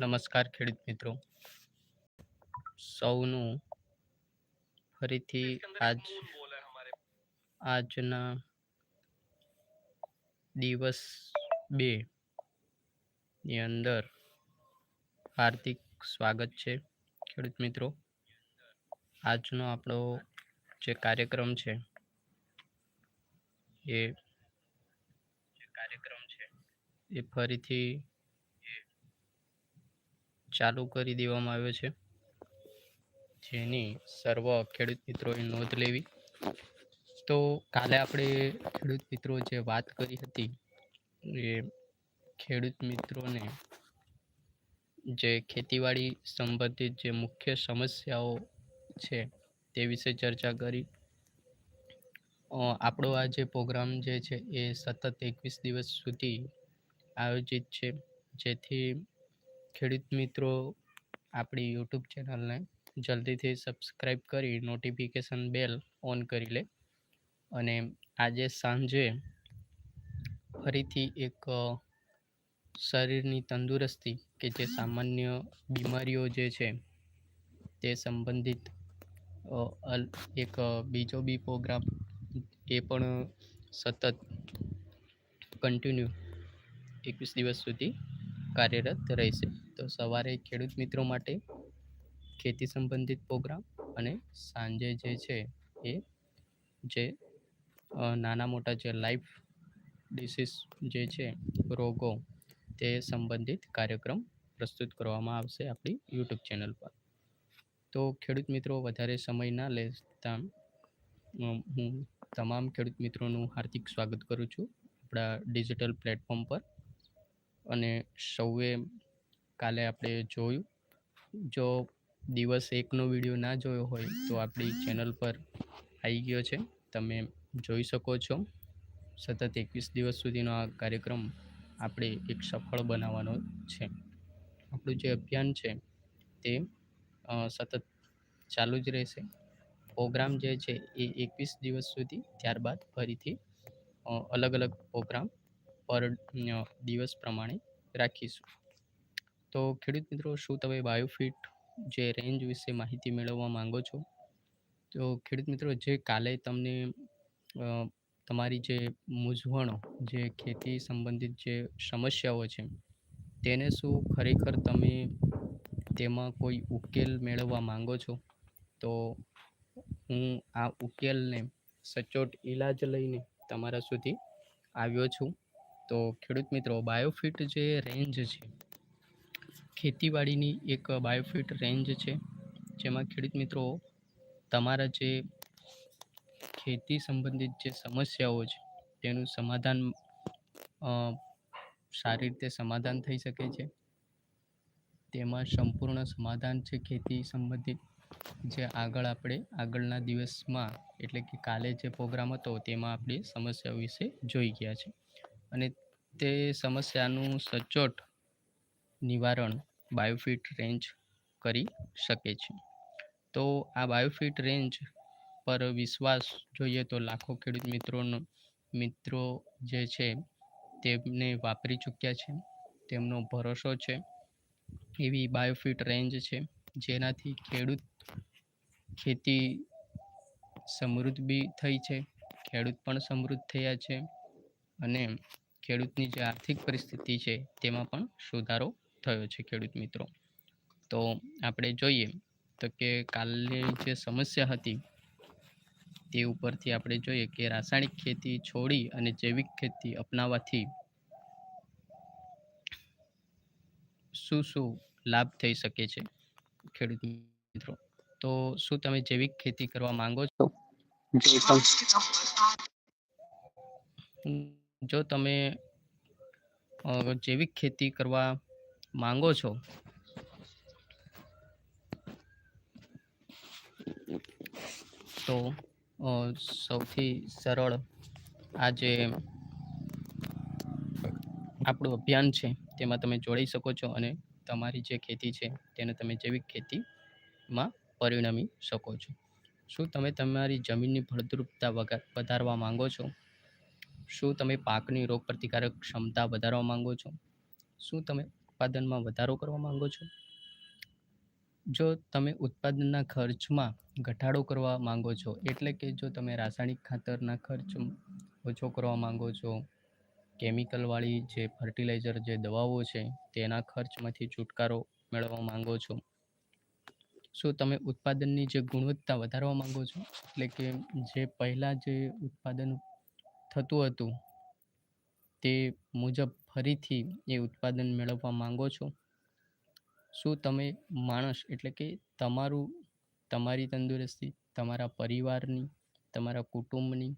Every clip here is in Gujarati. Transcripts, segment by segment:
નમસ્કાર ખેડૂત મિત્રો. સૌનું ફરીથી આજ આજના દિવસ બે ની અંદર હાર્દિક સ્વાગત છે ખેડૂત મિત્રો. આજનો આપણો જે કાર્યક્રમ છે એ જે કાર્યક્રમ છે. એ ફરીથી ચાલુ કરી દેવામાં આવ્યો છે. જેની સર્વ ખેડૂત મિત્રોએ નોંધ લેવી. તો કાલે આપણે ખેડૂત મિત્રો જે વાત કરી હતી, એ ખેડૂત મિત્રોને જે ખેતીવાડી સંબંધિત જે મુખ્ય સમસ્યાઓ છે, તે વિશે ચર્ચા કરી. આપણો આ જે પ્રોગ્રામ જે છે, એ સતત એકવીસ દિવસ સુધી આયોજિત છે. જેથી ખેડૂત મિત્રો, આપણી યુટ્યુબ ચેનલને જલ્દીથી સબસ્ક્રાઈબ કરી નોટિફિકેશન બેલ ઓન કરી લે. અને આજે સાંજે ફરીથી એક શરીરની તંદુરસ્તી કે જે સામાન્ય બીમારીઓ જે છે તે સંબંધિત એક બીજો બી પ્રોગ્રામ એ પણ સતત કન્ટિન્યુ એકવીસ દિવસ સુધી કાર્યરત રહેશે. તો સવારે ખેડૂત મિત્રો માટે ખેતી સંબંધિત પ્રોગ્રામ અને સાંજે જે છે એ જે નાના મોટા જે લાઈફ ડિસીઝ જે છે, રોગો તે સંબંધિત કાર્યક્રમ પ્રસ્તુત કરવામાં આવશે આપણી યુટ્યુબ ચેનલ પર. તો ખેડૂત મિત્રો વધારે સમય ના લેતા હું તમામ ખેડૂત મિત્રોનું હાર્દિક સ્વાગત કરું છું. આપણા ડિજિટલ પ્લેટફોર્મ પર અને સૌએ કાલે આપણે જોયું. જો દિવસ એકનો વીડિયો ના જોયો હોય તો આપણી ચેનલ પર આવી ગયો છે. તમે જોઈ શકો છો. સતત એકવીસ દિવસ સુધીનો આ કાર્યક્રમ આપણે એક સફળ બનાવવાનો છે. આપણું જે અભિયાન છે તે સતત ચાલુ જ રહેશે. પ્રોગ્રામ જે છે એ એકવીસ દિવસ સુધી ત્યારબાદ ફરીથી અલગ અલગ પ્રોગ્રામ પર દિવસ પ્રમાણે રાખીશું. તો ખેડૂત મિત્રો, શું તમે બાયોફિટ જે રેન્જ વિશે માહિતી મેળવવા માંગો છો? તો ખેડૂત મિત્રો, જે કાલે તમને તમારી જે મૂંઝવણો, જે ખેતી સંબંધિત જે સમસ્યાઓ છે, તેને શું ખરેખર તમે તેમાં કોઈ ઉકેલ મેળવવા માંગો છો? તો હું આ ઉકેલને સચોટ ઈલાજ લઈને તમારા સુધી આવ્યો છું. તો ખેડૂત મિત્રો, બાયોફિટ જે રેન્જ છે ખેતીવાડીની એક બાયોફિટ રેન્જ છે. જેમાં ખેડૂત મિત્રો, તમારા જે ખેતી સંબંધિત જે સમસ્યાઓ છે, તેનું સમાધાન સારી રીતે સમાધાન થઈ શકે છે. તેમાં સંપૂર્ણ સમાધાન છે ખેતી સંબંધિત. જે આગળ આપણે, આગળના દિવસમાં, એટલે કે કાલે જે પ્રોગ્રામ હતો, તેમાં આપણે સમસ્યાઓ વિશે જોઈ ગયા છે. અને તે સમસ્યાનું સચોટ નિવારણ બાયોફિટ રેન્જ કરી શકે છે. તો આ બાયોફિટ રેન્જ પર વિશ્વાસ જોઈએ તો લાખો ખેડૂત મિત્રોનો, મિત્રો જે છે તેમને વાપરી ચૂક્યા છે. તેમનો ભરોસો છે. એવી બાયોફિટ રેન્જ છે જેનાથી ખેડૂત ખેતી સમૃદ્ધ બી થઈ છે, ખેડૂત પણ સમૃદ્ધ થયા છે અને ખેડૂતની જે આર્થિક પરિસ્થિતિ છે તેમાં પણ સુધારો થયો છે ખેડૂત મિત્રો. તો આપણે જોઈએ તો કે કાલની જે સમસ્યા હતી તે ઉપરથી આપણે જોઈએ કે રાસાયણિક ખેતી છોડી અને જૈવિક ખેતી અપનાવવાથી શું શું લાભ થઈ શકે છે ખેડૂત મિત્રો? તો શું તમે જૈવિક ખેતી કરવા માંગો છો? જો તમે જૈવિક ખેતી કરવા માંગો છો? તો સૌથી સરળ આ જે આપણું અભિયાન છે, તેમાં તમે જોડાઈ શકો છો અને તમારી જે ખેતી છે, તેને તમે જૈવિક ખેતીમાં પરિણમી શકો છો. શું તમે તમારી જમીનની ફળદ્રુપતા વધારવા માંગો છો? શું તમે પાકની રોગ પ્રતિકારક ક્ષમતા વધારવા માંગો છો? શું તમે ઉત્પાદનમાં વધારો કરવા માંગો છો? જો તમે ઉત્પાદનના ખર્ચમાં ઘટાડો કરવા માંગો છો, એટલે કે જો તમે રાસાયણિક ખાતરના ખર્ચ ઓછો કરવા માંગો છો, કેમિકલવાળી જે ફર્ટિલાઇઝર જે દવાઓ છે, તેના ખર્ચમાંથી છુટકારો મેળવવા માંગો છો. શું તમે ઉત્પાદનની જે ગુણવત્તા વધારવા માંગો છો? એટલે કે જે પહેલાં જે ઉત્પાદન થતું હતું, તે મુજબ ફરીથી એ ઉત્પાદન મેળવવા માંગો છો? શું તમે માણસ એટલે કે તમારું, તમારી તંદુરસ્તી, તમારા પરિવારની, તમારા કુટુંબની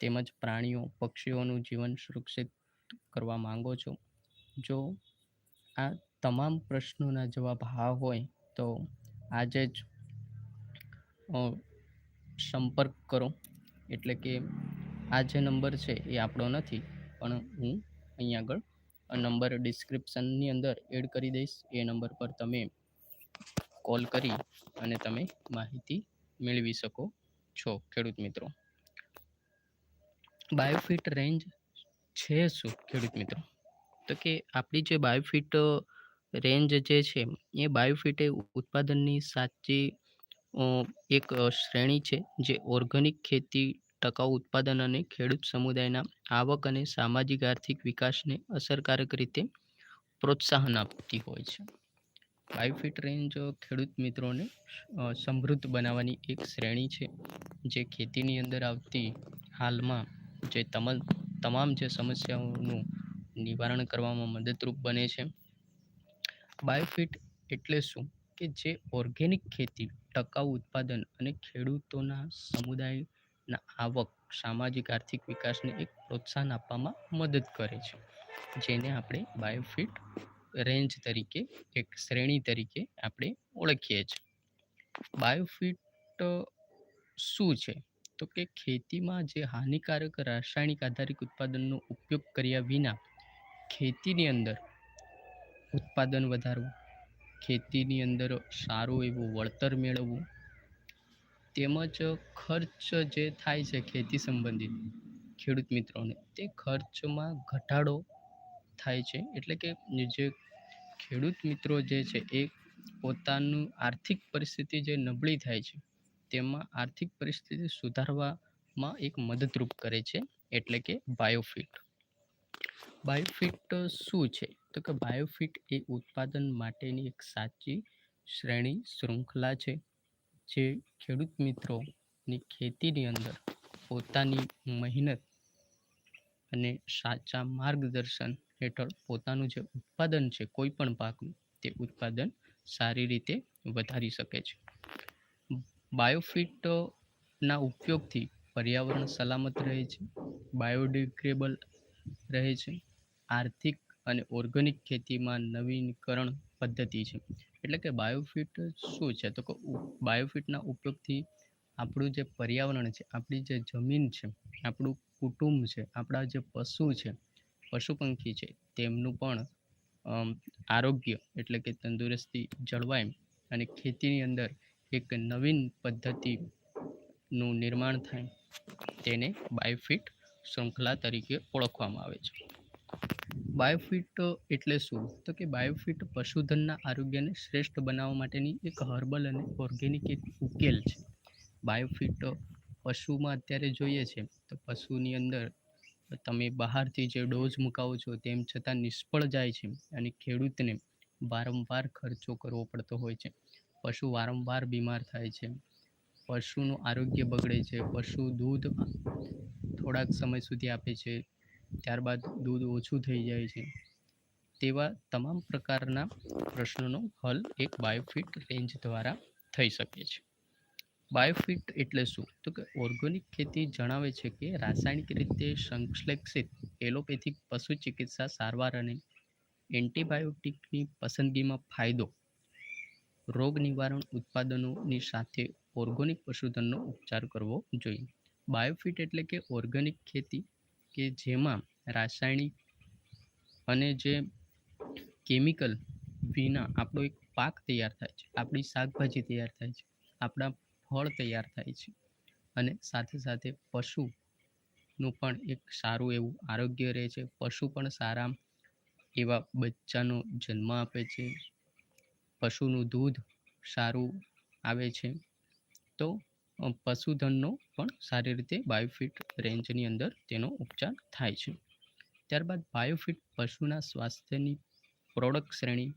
તેમજ પ્રાણીઓ, પક્ષીઓનું જીવન સુરક્ષિત કરવા માંગો છો? જો આ તમામ પ્રશ્નોના જવાબ હા હોય, તો આજે જ સંપર્ક કરો. એટલે કે આ જે નંબર છે એ આપણો નથી, પણ હું અહીં આગળ. નંબર ડિસ્ક્રિપ્શનની અંદર એડ કરી દઈશ. એ નંબર પર તમે કોલ કરી અને તમે માહિતી મેળવી શકો છો, ખેડૂત મિત્રો. બાયોફિટ રેન્જ છે શું, ખેડૂત મિત્રો? તો કે આપણી જે બાયોફિટ રેન્જ જે છે, એ બાયોફિટ એ ઉત્પાદનની સાચી એક શ્રેણી છે, જે ઓર્ગેનિક ખેતી ટકાઉ ઉત્પાદન અને ખેડૂત સમુદાયના આવક અને સામાજિક આર્થિક વિકાસને અસરકારક રીતે પ્રોત્સાહન આપતી હોય છે. બાયોફિટ રેન્જ ખેડૂત મિત્રોને સમૃદ્ધ બનાવવાની એક શ્રેણી છે, જે ખેતીની અંદર આવતી હાલમાં જે તમામ જે સમસ્યાઓનું નિવારણ કરવામાં મદદરૂપ બને છે. બાયોફિટ એટલે શું? કે જે ઓર્ગેનિક ખેતી, ટકાઉ ઉત્પાદન અને ખેડૂતોના સમુદાયના આવક સામાજિક આર્થિક વિકાસને એક પ્રોત્સાહન આપવામાં મદદ કરે છે. જેને આપણે બાયોફિટ રેન્જ તરીકે, એક શ્રેણી તરીકે આપણે ઓળખીએ છીએ. બાયોફિટ શું છે? તો કે ખેતીમાં જે હાનિકારક રાસાયણિક આધારિત ઉત્પાદનનો ઉપયોગ કર્યા વિના ખેતીની અંદર ઉત્પાદન વધારવું, ખેતીની અંદર સારું એવું વળતર મેળવવું તેમજ ખર્ચ જે થાય છે ખેતી સંબંધિત, ખેડૂત મિત્રોને, તે ખર્ચમાં ઘટાડો થાય છે. એટલે કે જે ખેડૂત મિત્રો જે છે એ પોતાનું આર્થિક પરિસ્થિતિ જે નબળી થાય છે, તેમાં આર્થિક પરિસ્થિતિ સુધારવામાં એક મદદરૂપ કરે છે. એટલે કે બાયોફિટ. બાયોફિટ શું છે? તો કે બાયોફિટ એ ઉત્પાદન માટેની એક સાચી શ્રેણી, શૃંખલા છે. જે ખેડૂત મિત્રોની ખેતીની અંદર પોતાની મહેનત અને સાચા માર્ગદર્શન હેઠળ પોતાનું જે ઉત્પાદન છે, કોઈ પણ પાકનું, તે ઉત્પાદન સારી રીતે વધારી શકે છે. બાયોફિટના ઉપયોગથી પર્યાવરણ સલામત રહે છે બાયોડિગ્રેબલ રહે છે, આર્થિક અને ઓર્ગેનિક ખેતીમાં નવીનીકરણ પદ્ધતિ છે. એટલે કે બાયોફિટ શું છે? તો કે બાયોફિટના ઉપયોગથી આપણું જે પર્યાવરણ છે, આપણી જે જમીન છે, આપણું કુટુંબ છે, આપણા જે પશુ છે પશુ પંખી છે, તેમનું પણ આરોગ્ય એટલે કે તંદુરસ્તી જળવાય અને ખેતીની અંદર એક નવીન પદ્ધતિનું નિર્માણ થાય તેને બાયોફિટ શૃંખલા તરીકે ઓળખવામાં આવે છે. બાયોફિટ એટલે શું? તો કે બાયોફિટ પશુધનના આરોગ્યને શ્રેષ્ઠ બનાવવા માટેની એક હર્બલ અને ઓર્ગેનિક એક ઉકેલ છે. બાયોફિટ પશુમાં અત્યારે જોઈએ છે, તો પશુની અંદર તમે બહારથી જે ડોઝ મુકાવો છો, તેમ છતાં નિષ્ફળ જાય છે અને ખેડૂતને વારંવાર ખર્ચો કરવો પડતો હોય છે. પશુ વારંવાર બીમાર થાય છે. પશુનું આરોગ્ય બગડે છે. પશુ દૂધ થોડાક સમય સુધી આપે છે. ત્યારબાદ દૂધ ઓછું થઈ જાય છે. તેવા તમામ પ્રકારના પ્રશ્નોનો હલ એક બાયોફિટ રેન્જ દ્વારા થઈ શકે છે. બાયોફિટ એટલે શું? તો કે ઓર્ગેનિક ખેતી જણાવે છે કે રાસાયણિક રીતે સંશ્લેષિત એલોપેથિક પશુ ચિકિત્સા સારવાર અને એન્ટીબાયોટિકની પસંદગીમાં ફાયદો, રોગ નિવારણ ઉત્પાદનોની સાથે ઓર્ગોનિક પશુધનનો ઉપચાર કરવો જોઈએ. બાયોફિટ એટલે કે ઓર્ગેનિક ખેતી કે જેમાં રાસાયણિક અને જે કેમિકલ વિના આપણો એક પાક તૈયાર થાય છે, આપણી શાકભાજી તૈયાર થાય છે, આપણા ફળ તૈયાર થાય છે અને સાથે સાથે પશુનું પણ એક સારું એવું આરોગ્ય રહે છે. પશુ પણ સારા એવા બચ્ચાનો જન્મ આપે છે, પશુનું દૂધ સારું આવે છે. તો પશુધનનો પણ સારી રીતે બાયોફિટ રેન્જની અંદર તેનો ઉપચાર થાય છે. ત્યારબાદ બાયોફિટ પશુના સ્વાસ્થ્યની પ્રોડક્ટ શ્રેણી,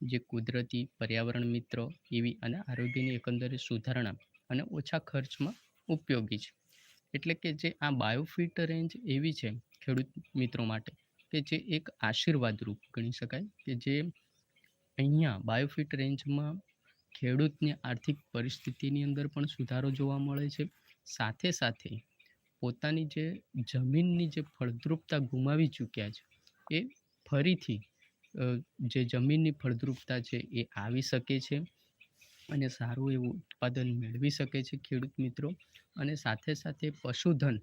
જે કુદરતી પર્યાવરણ મિત્ર એવી અને આરોગ્યની એકંદરે સુધારણા અને ઓછા ખર્ચમાં ઉપયોગી છે. એટલે કે જે આ બાયોફિટ રેન્જ એવી છે ખેડૂત મિત્રો માટે કે જે એક આશીર્વાદરૂપ ગણી શકાય કે જે અહીંયા બાયોફિટ રેન્જમાં ખેડૂતની આર્થિક પરિસ્થિતિની અંદર પણ સુધારો જોવા મળે છે. સાથે સાથે પોતાની જે જમીનની જે ફળદ્રુપતા ગુમાવી ચૂક્યા છે, એ ફરીથી જે જમીનની ફળદ્રુપતા છે એ આવી શકે છે અને સારું એવું ઉત્પાદન મેળવી શકે છે ખેડૂત મિત્રો. અને સાથે સાથે પશુધન,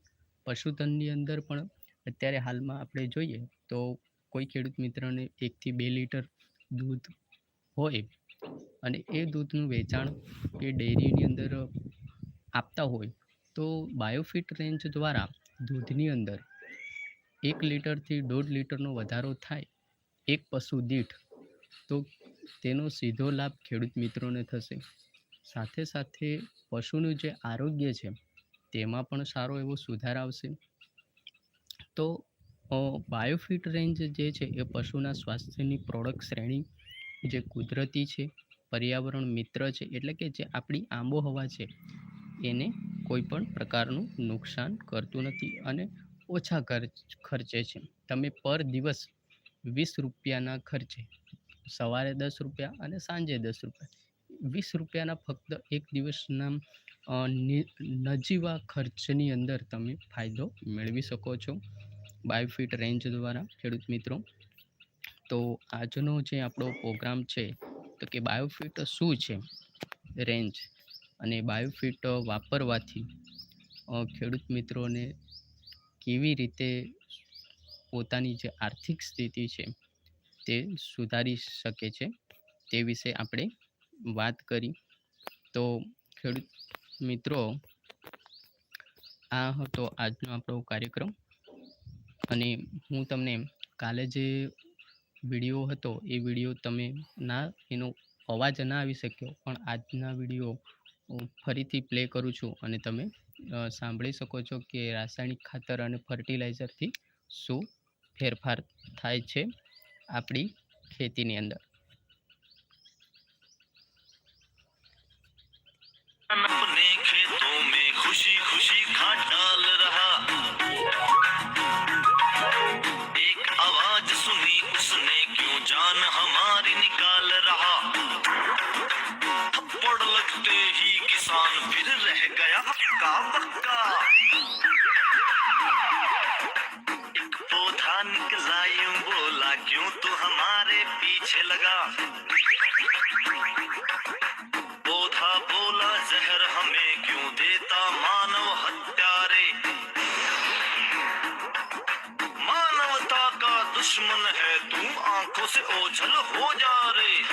પશુધનની અંદર પણ અત્યારે હાલમાં આપણે જોઈએ તો કોઈ ખેડૂત મિત્રને એકથી બે લીટર દૂધ હોય અને એ દૂધનું વેચાણ એ ડેરીની અંદર આપતા હોય તો બાયોફિટ રેન્જ દ્વારા દૂધની અંદર એક લીટરથી દોઢ લીટરનો વધારો થાય, એક પશુ દીઠ, તો તેનો સીધો લાભ ખેડૂત મિત્રોને થશે. સાથે સાથે પશુનું જે આરોગ્ય છે, તેમાં પણ સારો એવો સુધાર આવશે. તો બાયોફિટ રેન્જ જે છે, એ પશુના સ્વાસ્થ્યની પ્રોડક્ટ શ્રેણી, જે કુદરતી છે, પર્યાવરણ મિત્ર છે, એટલે કે જે આપણી આબોહવા છે, એને કોઈ પણ પ્રકારનું નુકસાન કરતું નથી અને ઓછા ખર્ચ, ખર્ચે છે. તમે પર દિવસ વીસ રૂપિયાના ખર્ચે, સવારે દસ રૂપિયા અને સાંજે દસ રૂપિયા, વીસ રૂપિયાના ફક્ત એક દિવસના નજીવા ખર્ચની અંદર તમે ફાયદો મેળવી શકો છો. બાયોફિટ રેન્જ દ્વારા, ખેડૂત મિત્રો. તો આજનો જે આપણો પ્રોગ્રામ છે, તો કે બાયોફિટ શું છે? રેન્જ. અને બાયોફિટ વાપરવાથી ખેડૂત મિત્રોને કેવી રીતે પોતાની જે આર્થિક સ્થિતિ છે તે સુધારી શકે છે તે વિશે આપણે વાત કરી. તો ખેડૂત મિત્રો, આ હતો આજનો આપણો કાર્યક્રમ. અને હું તમને કાલે જે વીડિયો હતો, એ વીડિયો તમે ના, એનો અવાજ ના આવી શક્યો, પણ આજના વીડિયો ફરીથી પ્લે કરું છું અને તમે સાંભળી શકો છો કે રાસાયણિક ખાતર અને ફર્ટિલાઇઝરથી શું ફેરફાર થાય છે આપણી ખેતીની અંદર. पौधा बोला, जहर हमें क्यों देता मानव हत्यारे? मानवता का दुश्मन है, तू आँखों से ओझल हो जा रे।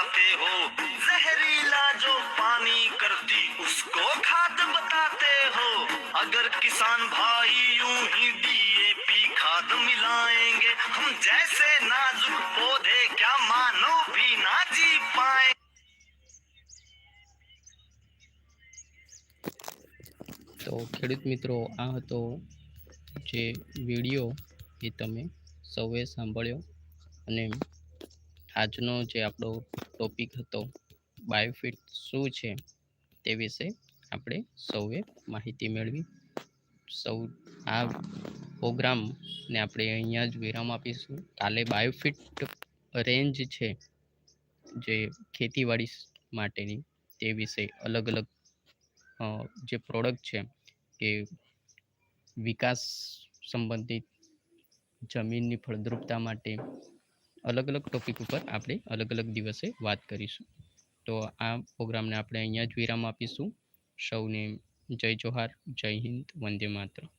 मिलाते हो जहरीला जो पानी करती उसको खाद बताते हो अगर किसान भाई यूं ही डीएपी खाद मिलाएंगे हम जैसे नाजुक पौधे क्या मानव भी ना जी पाए તો ખેડૂત મિત્રો આ હતો જે વિડીયો એ તમે સૌએ સાંભળ્યો અને આજનો જે આપણો ટોપિક હતો બાયોફિટ શું છે તે વિશે આપણે સૌએ માહિતી મેળવી. સૌ આ પ્રોગ્રામને આપણે અહીંયા જ વિરામ આપીશું. કાલે બાયોફિટ રેન્જ છે જે ખેતીવાડી માટેની તે વિશે અલગ અલગ જે પ્રોડક્ટ છે કે વિકાસ સંબંધિત જમીનની ફળદ્રુપતા માટે અલગ અલગ ટોપિક ઉપર આપણે અલગ અલગ દિવસે વાત કરીશું. તો આ પ્રોગ્રામને આપણે અહીંયા જ વિરામ આપીશું. સૌને જય જોહાર, જય હિન્દ, વંદે માતરમ.